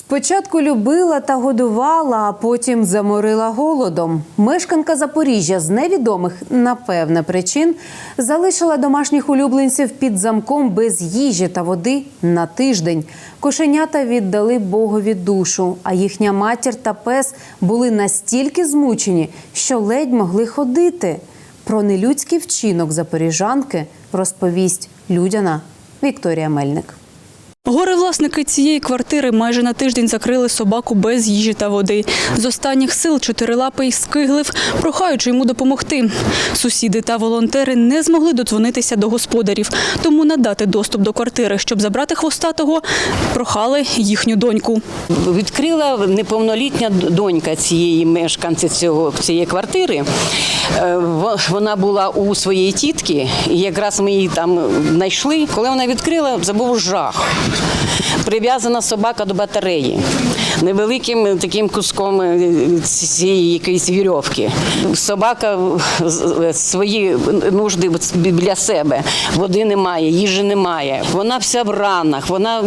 Спочатку любила та годувала, а потім заморила голодом. Мешканка Запоріжжя з невідомих, напевне, причин залишила домашніх улюбленців під замком без їжі та води на тиждень. Кошенята віддали Богові душу, а їхня матір та пес були настільки змучені, що ледь могли ходити. Про нелюдський вчинок запоріжанки розповість людяна Вікторія Мельник. Горе-власники цієї квартири майже на тиждень закрили собаку без їжі та води. З останніх сил чотирилапий скиглив, прохаючи йому допомогти. Сусіди та волонтери не змогли додзвонитися до господарів, тому надати доступ до квартири, щоб забрати хвостатого, прохали їхню доньку. Відкрила неповнолітня донька цієї мешканці цього цієї квартири. Е, во- Вона була у своєї тітки, і якраз ми її там знайшли. Коли вона відкрила, забув жах. Прив'язана собака до батареї невеликим таким куском е, цієї якоїсь вірьовки. Собака свої нужди біля себе. Води немає, їжі немає. Вона вся в ранах. Вона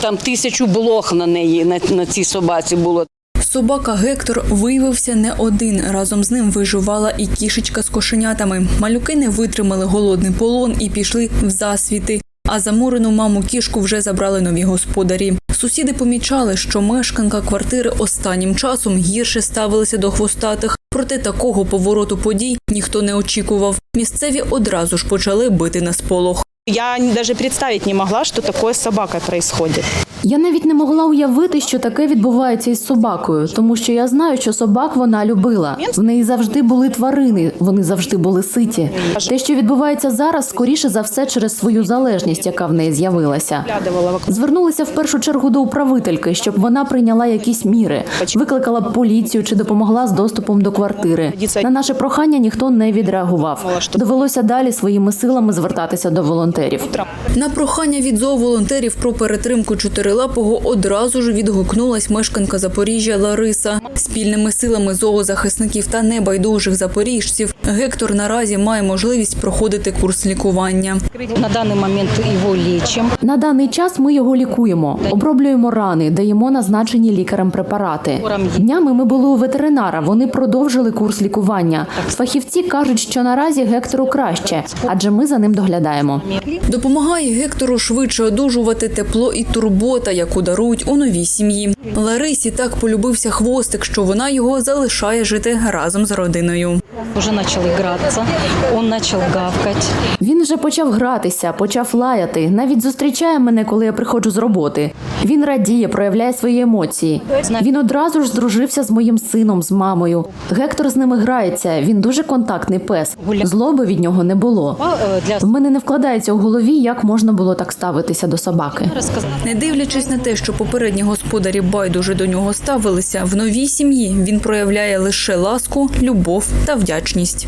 там тисячу блох на неї на, на цій собаці було. Собака Гектор виявився не один. Разом з ним виживала і кішечка з кошенятами. Малюки не витримали голодний полон і пішли в засвіти. А замурену маму кішку вже забрали нові господарі. Сусіди помічали, що мешканка квартири останнім часом гірше ставилися до хвостатих. Проте такого повороту подій ніхто не очікував. Місцеві одразу ж почали бити на сполох. Я даже представить не могла, что такое с собакой происходит. Я навіть не могла уявити, що таке відбувається із собакою, тому що я знаю, що собак вона любила. В неї завжди були тварини, вони завжди були ситі. Те, що відбувається зараз, скоріше за все через свою залежність, яка в неї з'явилася. Звернулися в першу чергу до управительки, щоб вона прийняла якісь міри, викликала б поліцію чи допомогла з доступом до квартири. На наше прохання ніхто не відреагував. Довелося далі своїми силами звертатися до волонтерів. На прохання від зооволонтерів про перетримку чотирилапого одразу ж відгукнулась мешканка Запоріжжя Лариса. Спільними силами зоозахисників та небайдужих запоріжців Гектор наразі має можливість проходити курс лікування. На данный момент его лечим. На даний час ми його лікуємо, оброблюємо рани, даємо назначені лікарем препарати. Днями ми були у ветеринара. Вони продовжили курс лікування. Фахівці кажуть, що наразі Гектору краще, адже ми за ним доглядаємо. Допомагає Гектору швидше одужувати тепло і турбота, яку дарують у новій сім'ї. Ларисі так полюбився хвостик, що вона його залишає жити разом з родиною. Уже начал играться, он начал гавкать. Він вже почав гратися, почав лаяти. Навіть зустрічає мене, коли я приходжу з роботи. Він радіє, проявляє свої емоції. Він одразу ж здружився з моїм сином, з мамою. Гектор з ними грається. Він дуже контактний пес. Злоби від нього не було. Для В мене не вкладається у голові, як можна було так ставитися до собаки. Не дивлячись на те, що попередні господарі байдуже до нього ставилися, в новій сім'ї він проявляє лише ласку, любов та вдячність.